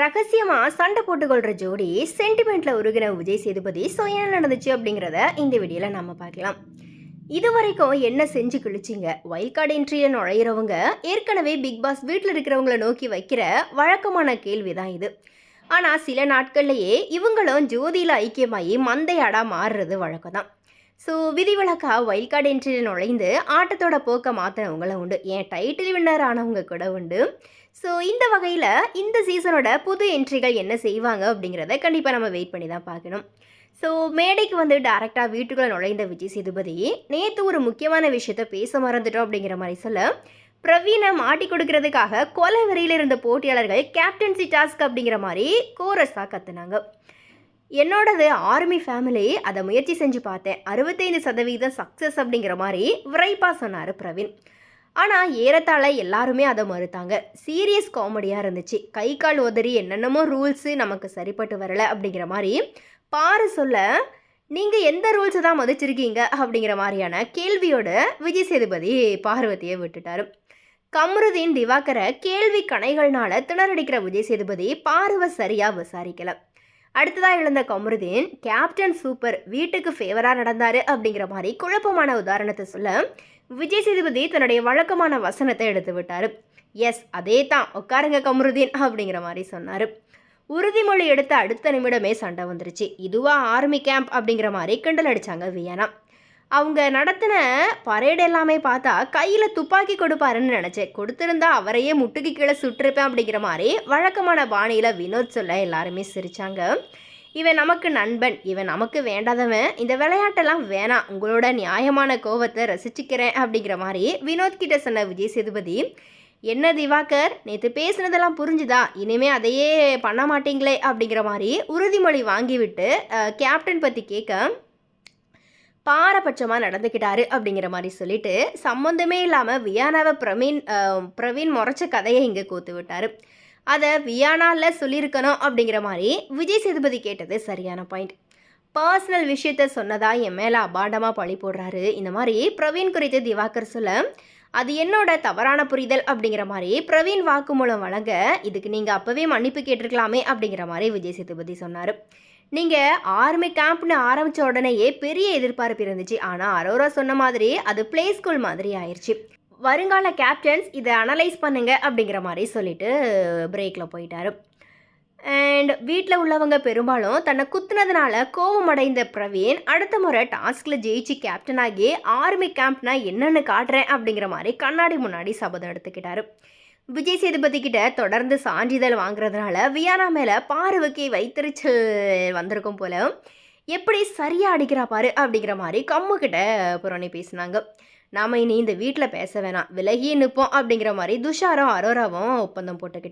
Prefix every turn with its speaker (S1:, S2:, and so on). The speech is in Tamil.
S1: ரகசியமா சண்டை போட்டுக்கொள்ற ஜோடி சென்டிமெண்ட்ல உருகின விஜய் சேதுபதி ஸோ என்ன நடந்துச்சு அப்படிங்கிறத இந்த வீடியோல நம்ம பார்க்கலாம். இது வரைக்கும் என்ன செஞ்சு கிழிச்சிங்க வைல்ட் கார்டு என்ட்ரியில் நுழையிறவங்க ஏற்கனவே பிக் பாஸ் வீட்டில் இருக்கிறவங்கள நோக்கி வைக்கிற வழக்கமான கேள்வி தான் இது. ஆனால் சில நாட்கள்லேயே இவங்களும் ஜோதியில் ஐக்கியமாகி மந்தையாடா மாறுறது வழக்கம் தான் ஸோ விதிவிலக்காக வைல்ட் கார்டு என்ட்ரியில் நுழைந்து ஆட்டத்தோட போக்கை மாற்றினவங்களும் உண்டு. ஏன் டைட்டில் வின்னர் ஆனவங்க கூட உண்டு. ஸோ இந்த வகையில் இந்த சீசனோட புது என்ட்ரிகள் என்ன செய்வாங்க அப்படிங்கிறத கண்டிப்பாக நம்ம வெயிட் பண்ணி தான் பார்க்கணும். ஸோ மேடைக்கு வந்து டேரெக்டாக வீட்டுக்குள்ளே நுழைந்த விஜய் சேதுபதி நேற்று ஒரு முக்கியமான விஷயத்த பேச மறந்துட்டோம் அப்படிங்கிற மாதிரி சொல்ல பிரவீனை மாட்டி கொடுக்கறதுக்காக கொலை வரியில் இருந்த போட்டியாளர்கள் கேப்டன்சி டாஸ்க் அப்படிங்கிற மாதிரி கோரஸாக கத்துனாங்க. என்னோடது ஆர்மி ஃபேமிலி அதை முயற்சி செஞ்சு பார்த்தேன். அறுபத்தைந்து சதவீதம் சக்ஸஸ் அப்படிங்கிற மாதிரி விரைப்பாக சொன்னார் பிரவீன். ஆனால் ஏறத்தாழ எல்லாருமே அதை மறுத்தாங்க. சீரியஸ் காமெடியாக இருந்துச்சு. கை கால் உதறி என்னென்னமோ ரூல்ஸு நமக்கு சரிப்பட்டு வரலை அப்படிங்கிற மாதிரி பாரு சொல்ல நீங்கள் எந்த ரூல்ஸை தான் மதிச்சிருக்கீங்க? அப்படிங்கிற மாதிரியான கேள்வியோட விஜய் சேதுபதி பார்வதியை விட்டுட்டாரு. கம்ருதீன் திவாகரை கேள்வி கணைகள்னால திணறடிக்கிற விஜய் சேதுபதி பார்வை சரியாக விசாரிக்கலை. அடுத்ததாக எழுந்த கமருதீன் கேப்டன் சூப்பர் வீட்டுக்கு ஃபேவராக நடந்தார் அப்படிங்கிற மாதிரி குழப்பமான உதாரணத்தை சொல்ல விஜய் சேதுபதி தன்னுடைய வழக்கமான வசனத்தை எடுத்து விட்டார். எஸ் அதே தான் உட்காருங்க கமருதீன் அப்படிங்கிற மாதிரி சொன்னார். உறுதிமொழி எடுத்த அடுத்த நிமிடமே சண்டை வந்துருச்சு. இதுவா ஆர்மி கேம்ப் அப்படிங்கிற மாதிரி கிண்டல் அடித்தாங்க வியனா. அவங்க நடத்தின பரேடு எல்லாமே பார்த்தா கையில் துப்பாக்கி கொடுப்பாருன்னு நினச்சேன். கொடுத்துருந்தா அவரையே முட்டுக்கு கீழே சுட்டிருப்பேன் அப்படிங்கிற மாதிரி வழக்கமான பாணியில் வினோத் சொல்ல எல்லாருமே சிரித்தாங்க இவன் நமக்கு நண்பன் இவன் நமக்கு வேண்டாதவன் இந்த விளையாட்டெல்லாம் வேணாம் உங்களோட நியாயமான கோபத்தை ரசிச்சுக்கிறேன் அப்படிங்கிற மாதிரி வினோத் கிட்ட சொன்ன விஜய் சேதுபதி என்ன திவாகர் நேற்று பேசுனதெல்லாம் புரிஞ்சுதா? இனிமே அதையே பண்ண மாட்டீங்களே? அப்படிங்கிற மாதிரி உறுதிமொழி வாங்கிவிட்டு கேப்டன் பற்றி கேட்க பாரபட்சமாக நடந்துக்கிட்டாரு அப்படிங்கிற மாதிரி சொல்லிட்டு சம்மந்தமே இல்லாமல் வியானாவை பிரவீன் பிரவீன் முறைச்ச கதையை இங்கே கோத்து விட்டார். அதை வியானாவில் சொல்லியிருக்கணும் அப்படிங்கிற மாதிரி விஜய் சேதுபதி கேட்டது சரியான பாயிண்ட் பர்சனல் விஷயத்த சொன்னதா என் மேலே அபாண்டமாக பழி போடுறாரு. இந்த மாதிரி பிரவீன் குறித்து திவாகர் சொல்ல அது என்னோட தவறான புரிதல் அப்படிங்கிற மாதிரி பிரவீன் வாக்குமூலம் வழங்க இதுக்கு நீங்கள் அப்போவே மன்னிப்பு கேட்டிருக்கலாமே அப்படிங்கிற மாதிரி விஜய் சேதுபதி சொன்னார். நீங்கள் ஆர்மி கேம்ப்னு ஆரம்பித்த உடனேயே பெரிய எதிர்பார்ப்பு இருந்துச்சு. ஆனால் அரோரா சொன்ன மாதிரி அது ப்ளே ஸ்கூல் மாதிரி ஆயிடுச்சு வருங்கால கேப்டன்ஸ் இதை அனலைஸ் பண்ணுங்க அப்படிங்கிற மாதிரி சொல்லிட்டு பிரேக்கில் போயிட்டாரு. அண்ட் வீட்டில் உள்ளவங்க பெரும்பாலும் தன்னை குத்துனதுனால கோவமடைந்த பிரவீன் அடுத்த முறை டாஸ்கில் ஜெயிச்சு கேப்டன் ஆகி ஆர்மி கேம்ப்னா என்னென்னு காட்டுறேன் அப்படிங்கிற மாதிரி கண்ணாடி முன்னாடி சபதம் எடுத்துக்கிட்டாரு. விஜய் சேதுபதி கிட்ட தொடர்ந்து சான்றிதழ் வாங்குறதுனால வியானா மேலே பார்வைக்கு வைத்தறிச்சல் வந்திருக்கும் போல. எப்படி சரியா அடிக்கிறா பாரு அப்படிங்கிற மாதிரி கம்மு கிட்ட புறணி பேசினாங்க. நாம இனி இந்த வீட்டில் பேச வேணாம். விலகி நிற்போம் அப்படிங்கிற மாதிரி துஷாரும் அரோராவும் ஒப்பந்தம் போட்டுக்கிட்டு